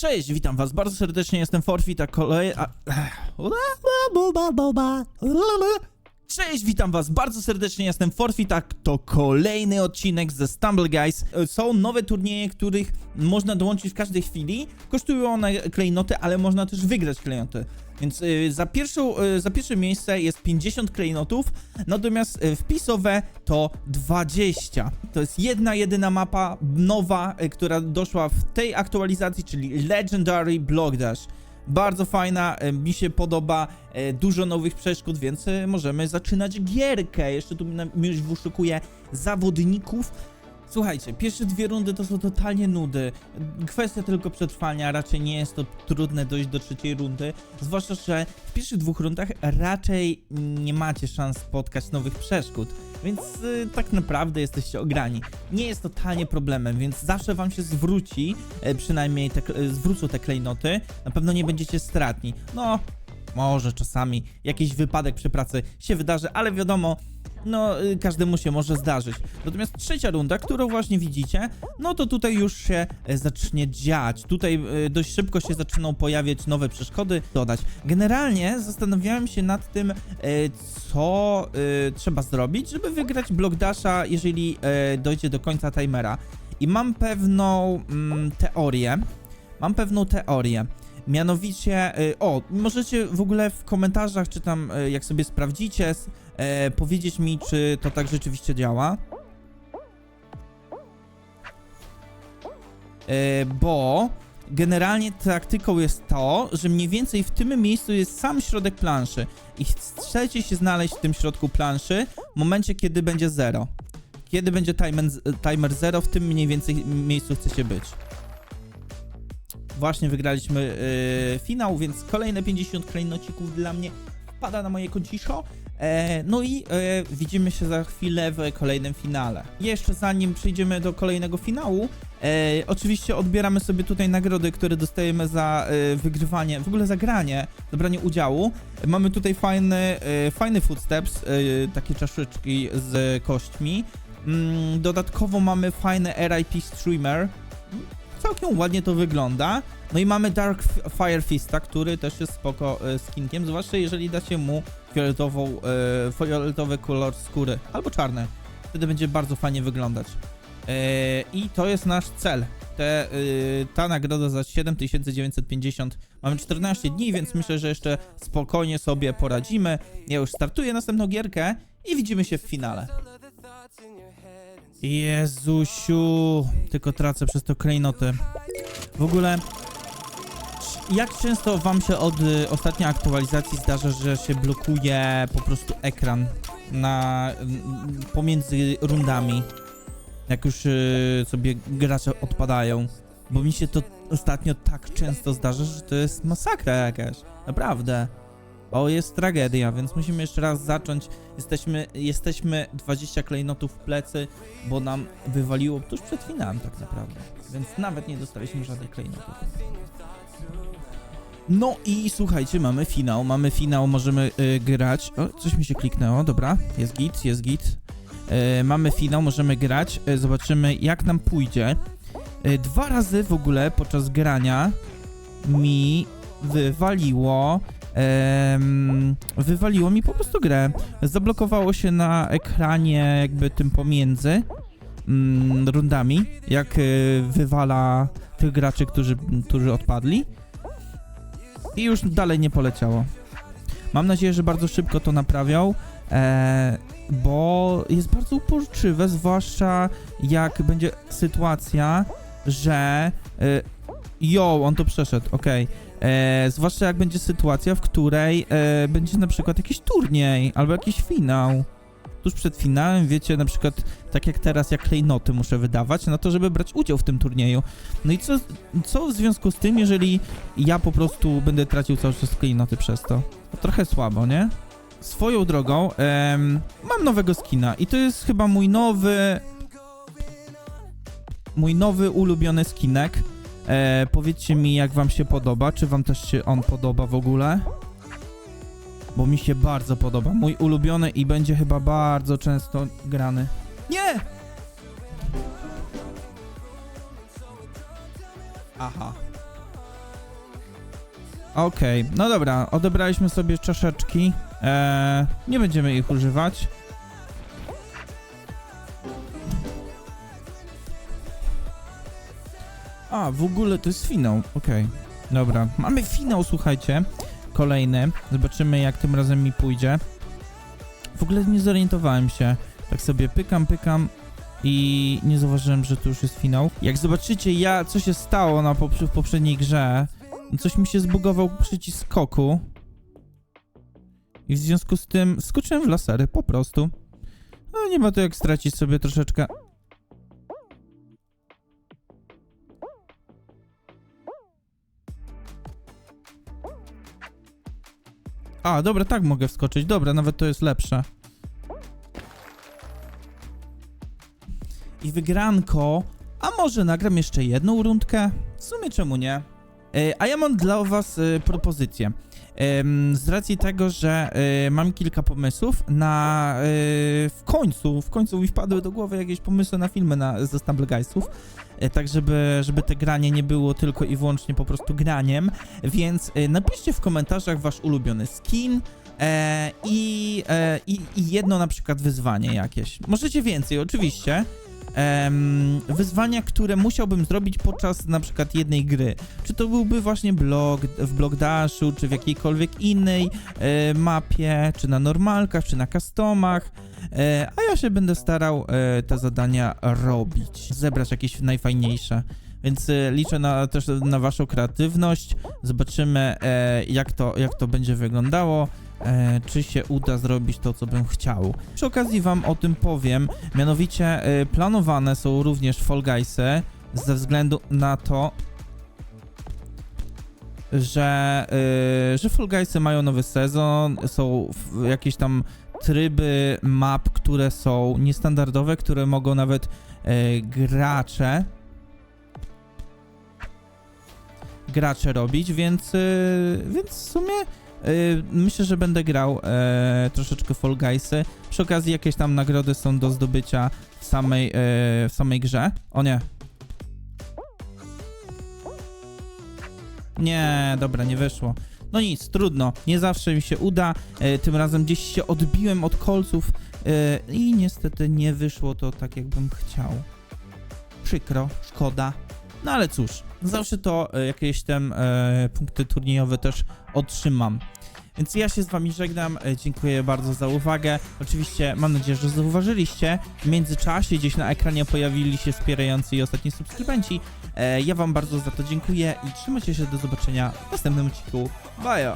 Cześć, witam was bardzo serdecznie, jestem Forfeit, a kolej... A... Cześć, witam was bardzo serdecznie, jestem Forfeit, a to kolejny odcinek ze Stumble Guys. E, Są nowe turnieje, których można dołączyć w każdej chwili. Kosztują one klejnoty, ale można też wygrać klejnoty. Więc y, za, pierwszą, y, za pierwsze miejsce jest 50 klejnotów, natomiast wpisowe to 20. To jest jedna, jedyna mapa nowa, która doszła w tej aktualizacji, czyli Legendary Block Dash. Bardzo fajna, y, mi się podoba, y, dużo nowych przeszkód, więc y, możemy zaczynać gierkę. Jeszcze tu mi już wyszukuje zawodników. Słuchajcie, pierwsze dwie rundy to są totalnie nudy. Kwestia tylko przetrwania, raczej nie jest to trudne dojść do trzeciej rundy. Zwłaszcza, że w pierwszych dwóch rundach raczej nie macie szans spotkać nowych przeszkód. Więc y, tak naprawdę jesteście ograni. Nie jest totalnie problemem, więc zawsze wam się zwróci, e, przynajmniej te, e, zwrócą te klejnoty. Na pewno nie będziecie stratni. No, może czasami jakiś wypadek przy pracy się wydarzy, ale wiadomo, no y, każdemu się może zdarzyć. Natomiast trzecia runda, którą właśnie widzicie, no to tutaj już się e, zacznie dziać. Tutaj y, dość szybko się zaczyną pojawiać nowe przeszkody dodać. Generalnie zastanawiałem się nad tym, co y, trzeba zrobić, żeby wygrać Block Dasha, jeżeli dojdzie do końca timera. I mam pewną mm, teorię. Mam pewną teorię. Mianowicie, y, o, możecie w ogóle w komentarzach, czy tam y, jak sobie sprawdzicie, e, powiedzieć mi, czy to tak rzeczywiście działa. E, bo generalnie taktyką jest to, że mniej więcej w tym miejscu jest sam środek planszy i chcecie się znaleźć w tym środku planszy w momencie, kiedy będzie zero. Kiedy będzie timer, timer zero, w tym mniej więcej miejscu chcecie być. Właśnie wygraliśmy yy, finał, więc kolejne 50 klejnocików dla mnie wpada na moje konciszko. E, no i e, widzimy się za chwilę w kolejnym finale. Jeszcze zanim przejdziemy do kolejnego finału, e, oczywiście odbieramy sobie tutaj nagrody, które dostajemy za e, wygrywanie, w ogóle za granie, za branie udziału. Mamy tutaj fajny, e, fajny footsteps, e, takie czaszeczki z kośćmi. Mm, dodatkowo mamy fajny RIP streamer. Całkiem ładnie to wygląda. No i mamy Dark Fire Fista, który też jest spoko e, skinkiem, zwłaszcza jeżeli dacie mu fioletową, e, fioletowy kolor skóry, albo czarny. Wtedy będzie bardzo fajnie wyglądać. E, I to jest nasz cel. Te, ta nagroda za 7950. Mamy 14 dni, więc myślę, że jeszcze spokojnie sobie poradzimy. Ja już startuję następną gierkę i widzimy się w finale. Jezusiu, tylko tracę przez to klejnoty. W ogóle, jak często wam się od y, ostatniej aktualizacji zdarza, że się blokuje po prostu ekran na pomiędzy rundami, jak już y, sobie gracze odpadają? Bo mi się to ostatnio tak często zdarza, że to jest masakra jakaś. Naprawdę. O, jest tragedia, więc musimy jeszcze raz zacząć. Jesteśmy, jesteśmy 20 klejnotów w plecy, bo nam wywaliło tuż przed finałem tak naprawdę. Więc nawet nie dostaliśmy żadnych klejnotów. No i słuchajcie, mamy finał, mamy finał, możemy y, grać. O, coś mi się kliknęło, dobra, jest git, jest git. Y, mamy finał, możemy grać, y, zobaczymy jak nam pójdzie. Y, dwa razy w ogóle podczas grania mi wywaliło wywaliło mi po prostu grę. Zablokowało się na ekranie jakby tym pomiędzy mm, rundami, jak y, wywala tych graczy, którzy, którzy odpadli. I już dalej nie poleciało. Mam nadzieję, że bardzo szybko to naprawią, e, bo jest bardzo uporczywe, zwłaszcza jak będzie sytuacja, że... Y, jo, on to przeszedł, okej. E, zwłaszcza jak będzie sytuacja, w której e, będzie na przykład jakiś turniej albo jakiś finał. Tuż przed finałem, wiecie, na przykład tak jak teraz, jak klejnoty muszę wydawać na to, żeby brać udział w tym turnieju. No i co, co w związku z tym, jeżeli ja po prostu będę tracił cały czas klejnoty przez to? Trochę słabo, nie? Swoją drogą, em, mam nowego skina i to jest chyba mój nowy... Mój nowy ulubiony skinek. E, powiedzcie mi, jak wam się podoba, czy wam też się on podoba w ogóle? Bo mi się bardzo podoba. Mój ulubiony i będzie chyba bardzo często grany. Nie! Aha. Okej, no dobra, odebraliśmy sobie czaszeczki. Eee, nie będziemy ich używać. A, w ogóle to jest finał. Okej, dobra. Mamy finał, słuchajcie. Kolejny. Zobaczymy, jak tym razem mi pójdzie. W ogóle nie zorientowałem się. Tak sobie pykam, pykam i nie zauważyłem, że to już jest finał. Jak zobaczycie, ja, co się stało na poprze- w poprzedniej grze, no coś mi się zbugował przycisk skoku. I w związku z tym skoczyłem w lasery, po prostu. No nie ma to jak stracić sobie troszeczkę. A, dobra, tak mogę wskoczyć. Dobra, nawet to jest lepsze. I wygranko. A może nagram jeszcze jedną rundkę? W sumie czemu nie? E, A ja mam dla was e, propozycję. Z racji tego, że e, mam kilka pomysłów na w końcu, w końcu mi wpadły do głowy jakieś pomysły na filmy na, ze Stumble Guysów, e, tak żeby, żeby te granie nie było tylko i wyłącznie po prostu graniem, więc napiszcie w komentarzach wasz ulubiony skin, E, i, e, i, I jedno na przykład wyzwanie jakieś. Możecie więcej, oczywiście. Em, wyzwania, które musiałbym zrobić podczas na przykład jednej gry. Czy to byłby właśnie blog w Block Dashu, czy w jakiejkolwiek innej e, mapie, czy na normalkach, czy na customach. E, a ja się będę starał e, te zadania robić, zebrać jakieś najfajniejsze. Więc e, liczę na, też na waszą kreatywność. Zobaczymy, e, jak, to, jak to będzie wyglądało. E, czy się uda zrobić to, co bym chciał. Przy okazji wam o tym powiem. Mianowicie e, planowane są również Fall Guysy ze względu na to, że, e, że Fall Guysy mają nowy sezon, są jakieś tam tryby map, które są niestandardowe, które mogą nawet e, gracze gracze robić, więc, y, więc w sumie myślę, że będę grał e, troszeczkę Fall Guysy. Przy okazji jakieś tam nagrody są do zdobycia w samej, e, w samej grze. O nie. Nie, dobra, nie wyszło. No nic, trudno. Nie zawsze mi się uda. E, tym razem gdzieś się odbiłem od kolców e, i niestety nie wyszło to tak, jakbym chciał. Przykro, szkoda. No ale cóż, zawsze to e, jakieś tam e, punkty turniejowe też otrzymam. Więc ja się z wami żegnam, e, dziękuję bardzo za uwagę. Oczywiście mam nadzieję, że zauważyliście. W międzyczasie gdzieś na ekranie pojawili się wspierający i ostatni subskrybenci. Ja wam bardzo za to dziękuję i trzymajcie się, do zobaczenia w następnym odcinku. Bye!